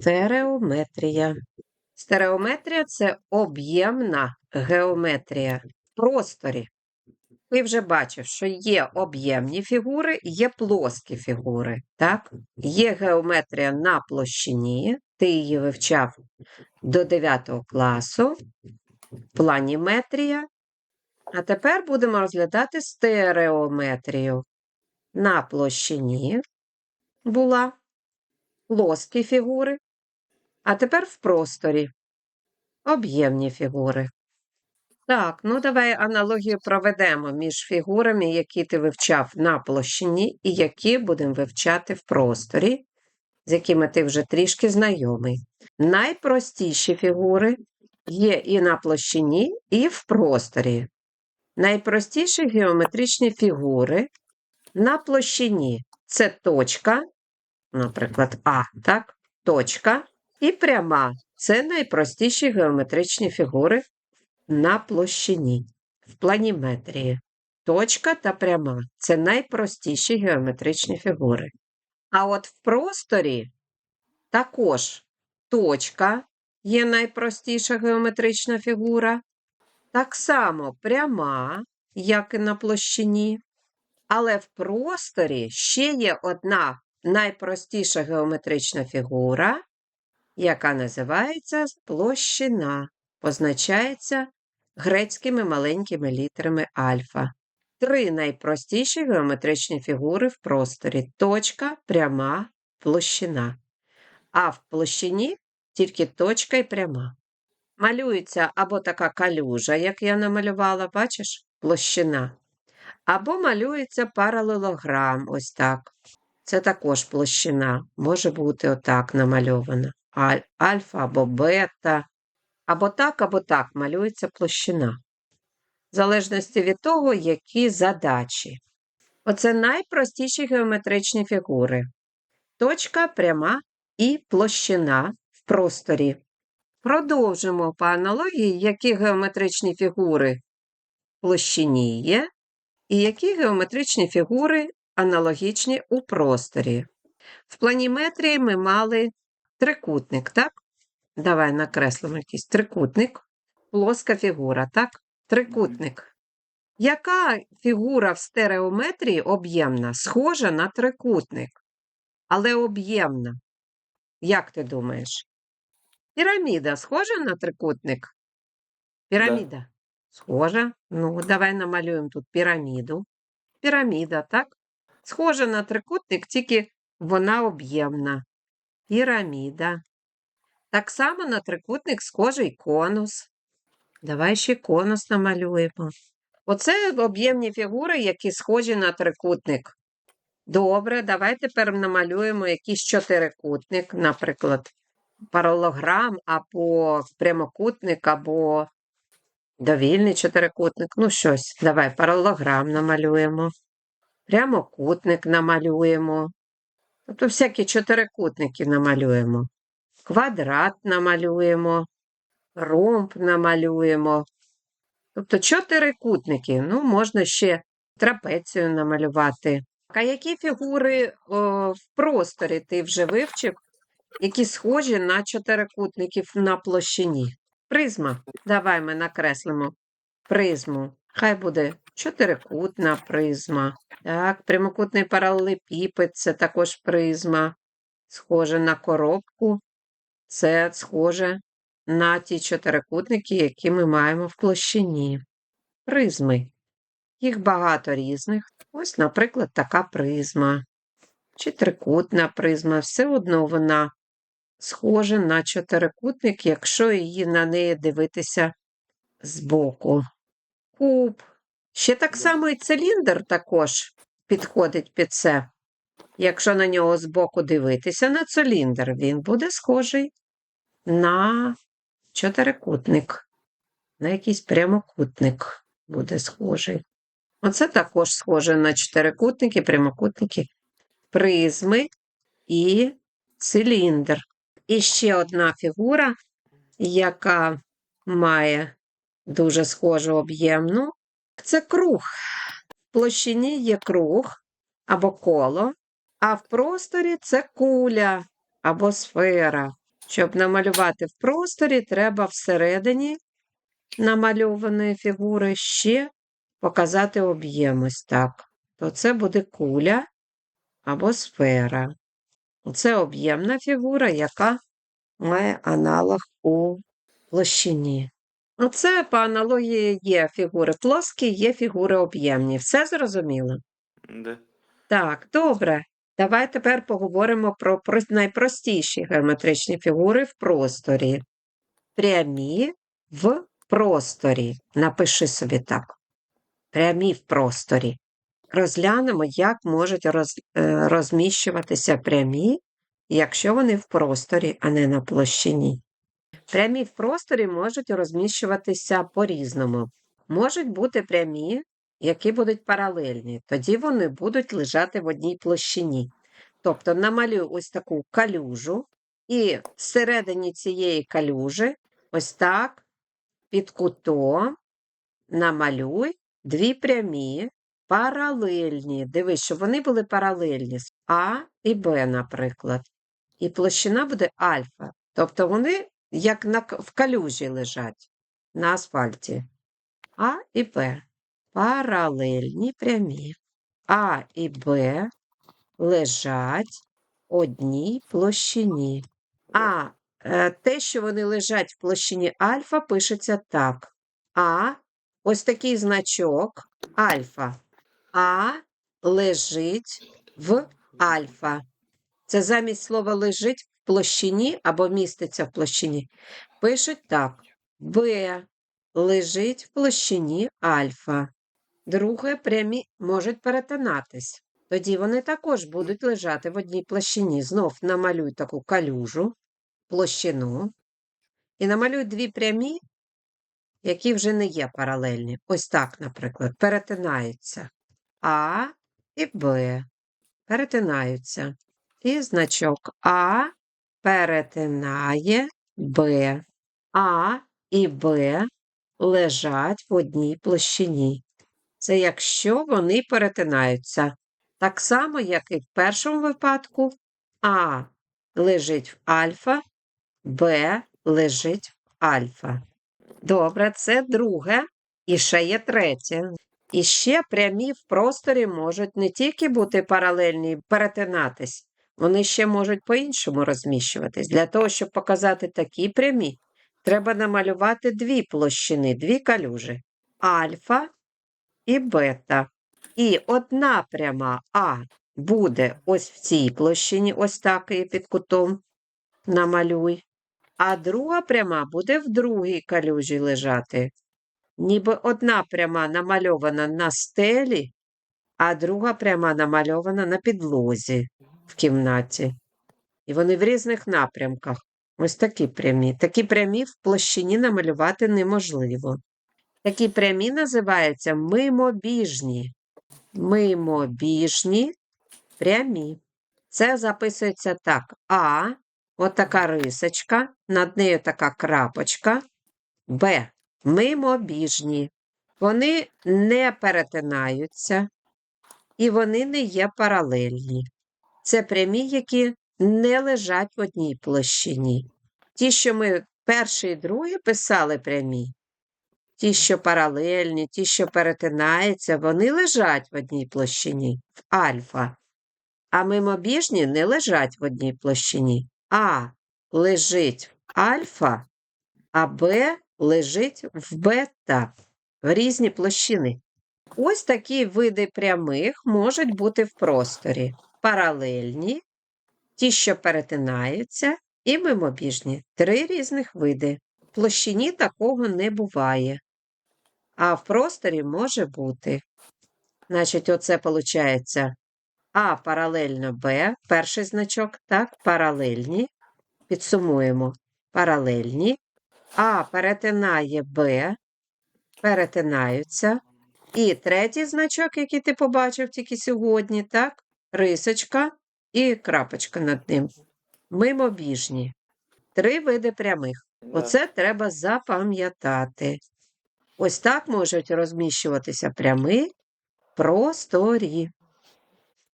Стереометрія. Стереометрія це об'ємна геометрія в просторі. Ти вже бачив, що є об'ємні фігури, є плоскі фігури. Так? Є геометрія на площині, ти її вивчав до 9 класу, планіметрія. А тепер будемо розглядати стереометрію. На площині була плоскі фігури, а тепер в просторі об'ємні фігури. Так, ну давай аналогію проведемо між фігурами, які ти вивчав на площині, і які будемо вивчати в просторі, з якими ти вже трішки знайомий. Найпростіші фігури є і на площині, і в просторі. Найпростіші геометричні фігури на площині це точка, наприклад, А, так? Точка і пряма. Це найпростіші геометричні фігури на площині в планіметрії. Точка та пряма це найпростіші геометричні фігури. А от в просторі також точка є найпростіша геометрична фігура. Так само пряма, як і на площині. Але в просторі ще є одна найпростіша геометрична фігура, яка називається площина, позначається грецькими маленькими літерами альфа. Три найпростіші геометричні фігури в просторі точка, пряма, площина. А в площині тільки точка і пряма. Малюється або така калюжа, як я намалювала, бачиш, площина. Або малюється паралелограм, ось так. Це також площина, може бути отак намальована. Аль- Альфа або бета. Або так, або так малюється площина. В залежності від того, які задачі. Оце найпростіші геометричні фігури. Точка, пряма і площина в просторі. Продовжимо по аналогії, які геометричні фігури площині є, і які геометричні фігури аналогічні у просторі. В планіметрії ми мали трикутник, так? Давай накреслимо якийсь трикутник, плоска фігура, так? Трикутник. Яка фігура в стереометрії об'ємна? Схожа на трикутник, але об'ємна. Як ти думаєш? Піраміда схожа на трикутник? Піраміда. Схожа. Ну, давай намалюємо тут піраміду. Піраміда, так? Схожа на трикутник, тільки вона об'ємна. Піраміда. Так само на трикутник схожий конус. Давай ще конус намалюємо. Оце об'ємні фігури, які схожі на трикутник. Добре, давай тепер намалюємо якийсь чотирикутник, наприклад, паралограм або прямокутник, або довільний чотирикутник. Ну, щось. Давай паралограм намалюємо. Прямокутник намалюємо. Тобто всякі чотирикутники намалюємо. Квадрат намалюємо, ромб намалюємо. Тобто чотирикутники. Ну, можна ще трапецію намалювати. А які фігури о, в просторі ти вже вивчив, які схожі на чотирикутників на площині? Призма. Давай ми накреслимо призму. Хай буде чотирикутна призма. Так, прямокутний паралелепіпед це також призма. Схоже на коробку. Це схоже на ті чотирикутники, які ми маємо в площині. Призми. Їх багато різних. Ось, наприклад, така призма. Чи трикутна призма. Все одно вона схожа на чотирикутник, якщо її на неї дивитися збоку. Куб. Ще так само і циліндр також підходить під це. Якщо на нього збоку дивитися на циліндр, він буде схожий на чотирикутник, на якийсь прямокутник буде схожий. Оце також схоже на чотирикутники, прямокутники, призми і циліндр. І ще одна фігура, яка має дуже схожу об'ємну, це круг. В площині є круг або коло, а в просторі це куля або сфера. Щоб намалювати в просторі, треба всередині намальованої фігури ще показати об'єм ось так. То це буде куля або сфера. Це об'ємна фігура, яка має аналог у площині. Оце по аналогії є фігури плоскі, є фігури об'ємні. Все зрозуміло? Да. Так, добре. Давай тепер поговоримо про найпростіші геометричні фігури в просторі. Прямі в просторі. Напиши собі так. Прямі в просторі. Розглянемо, як можуть роз, е, розміщуватися прямі, якщо вони в просторі, а не на площині. Прямі в просторі можуть розміщуватися по-різному. Можуть бути прямі, які будуть паралельні, тоді вони будуть лежати в одній площині. Тобто намалюю ось таку калюжу, і всередині цієї калюжі, ось так, під кутом, намалюй дві прямі, паралельні. Дивись, щоб вони були паралельні А і Б, наприклад. І площина буде альфа. Тобто вони як на, в калюжі лежать на асфальті. А і Б. Паралельні прямі. А і Б лежать одній площині. А е, те, що вони лежать в площині альфа, пишеться так. А ось такий значок альфа. А лежить в альфа. Це замість слова лежить площині або міститься в площині. Пишуть так: Б лежить в площині альфа. Друге, прямі можуть перетинатись. Тоді вони також будуть лежати в одній площині. Знов намалюй таку калюжу, площину. І намалюй дві прямі, які вже не є паралельні. Ось так, наприклад, перетинаються. А і Б перетинаються. І значок А перетинає Б. А і Б лежать в одній площині. Це якщо вони перетинаються. Так само, як і в першому випадку, А лежить в альфа, Б лежить в альфа. Добре, це друге. І ще є третє. І ще прямі в просторі можуть не тільки бути паралельні перетинатись, вони ще можуть по-іншому розміщуватись. Для того, щоб показати такі прямі, треба намалювати дві площини, дві калюжі альфа і бета. І одна пряма А буде ось в цій площині, ось так і під кутом намалюй. А друга пряма буде в другій калюжі лежати. Ніби одна пряма намальована на стелі, а друга пряма намальована на підлозі в кімнаті. І вони в різних напрямках. Ось такі прямі. Такі прямі в площині намалювати неможливо. Такі прямі називаються мимобіжні. Мимобіжні прямі. Це записується так. А, от така рисочка, над нею така крапочка. Б. Мимобіжні. Вони не перетинаються і вони не є паралельні. Це прямі, які не лежать в одній площині. Ті, що ми перший і другий писали прямі, ті, що паралельні, ті, що перетинаються, вони лежать в одній площині в альфа. А мимобіжні не лежать в одній площині. А лежить в альфа, а Б лежить в бета, в різні площини. Ось такі види прямих можуть бути в просторі: паралельні, ті, що перетинаються, і мимобіжні. Три різних види. В площині такого не буває, а в просторі може бути. Значить, оце виходить А паралельно Б, перший значок, так, паралельні. Підсумуємо. Паралельні. А перетинає Б, перетинаються. І третій значок, який ти побачив тільки сьогодні, так? Рисочка і крапочка над ним. Мимобіжні. Три види прямих. Оце треба запам'ятати. Ось так можуть розміщуватися прямі просторі.